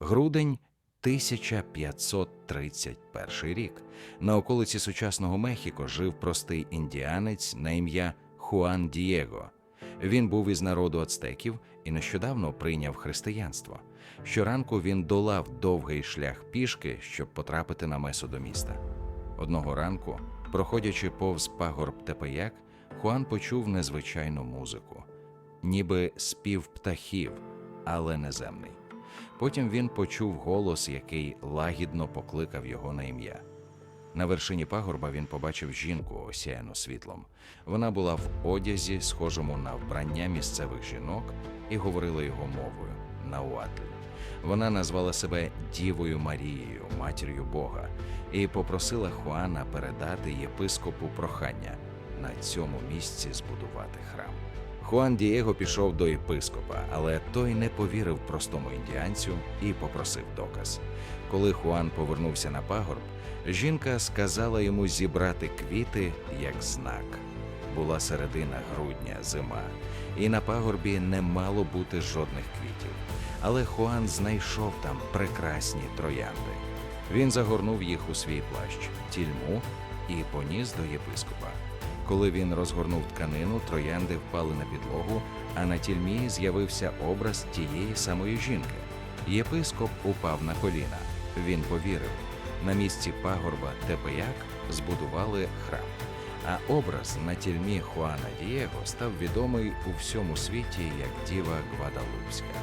Грудень 1531 рік. На околиці сучасного Мехіко жив простий індіанець на ім'я Хуан Дієго. Він був із народу ацтеків і нещодавно прийняв християнство. Щоранку він долав довгий шлях пішки, щоб потрапити на месу до міста. Одного ранку, проходячи повз пагорб Тепеяк, Хуан почув незвичайну музику, ніби спів птахів, але неземний. Потім він почув голос, який лагідно покликав його на ім'я. На вершині пагорба він побачив жінку, осяяну світлом. Вона була в одязі, схожому на вбрання місцевих жінок, і говорила його мовою науатлі. Вона назвала себе Дівою Марією, матір'ю Бога, і попросила Хуана передати єпископу прохання на цьому місці збудувати храм. Хуан Дієго пішов до єпископа, але той не повірив простому індіанцю і попросив доказ. Коли Хуан повернувся на пагорб, жінка сказала йому зібрати квіти як знак. Була середина грудня, зима, і на пагорбі не мало бути жодних квітів. Але Хуан знайшов там прекрасні троянди. Він загорнув їх у свій плащ, тільму і поніс до єпископа. Коли він розгорнув тканину, троянди впали на підлогу, а на тільмі з'явився образ тієї самої жінки. Єпископ упав на коліна. Він повірив. На місці пагорба Тепеяк збудували храм. А образ на тільмі Хуана Дієго став відомий у всьому світі як Діва Гвадалупська.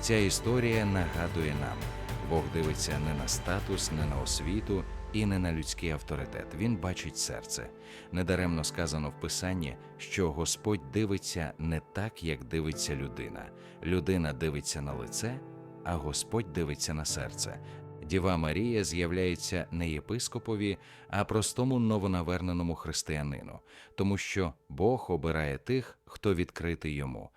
Ця історія нагадує нам: Бог дивиться не на статус, не на освіту і не на людський авторитет. Він бачить серце. Недаремно сказано в Писанні, що Господь дивиться не так, як дивиться людина. Людина дивиться на лице, а Господь дивиться на серце. Діва Марія з'являється не єпископові, а простому новонаверненому християнину, тому що Бог обирає тих, хто відкритий йому.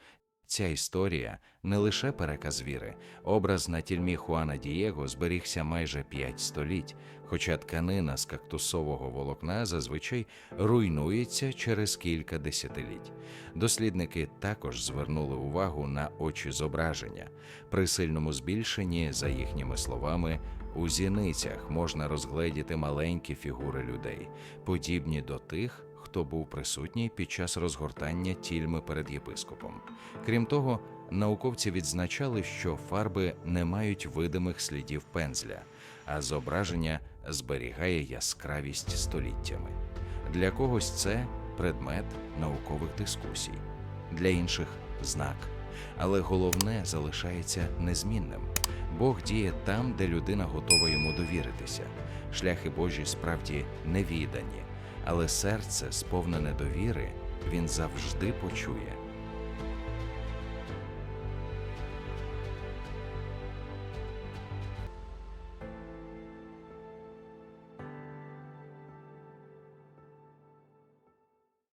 Ця історія не лише переказ віри. Образ на тільмі Хуана Дієго зберігся майже п'ять століть, хоча тканина з кактусового волокна зазвичай руйнується через кілька десятиліть. Дослідники також звернули увагу на очі зображення. При сильному збільшенні, за їхніми словами, у зіницях можна розгледіти маленькі фігури людей, подібні до тих, хто був присутній під час розгортання тільми перед єпископом. Крім того, науковці відзначали, що фарби не мають видимих слідів пензля, а зображення зберігає яскравість століттями. Для когось це предмет наукових дискусій, для інших знак. Але головне залишається незмінним. Бог діє там, де людина готова йому довіритися. Шляхи Божі справді невідані, але серце, сповнене довіри, він завжди почує.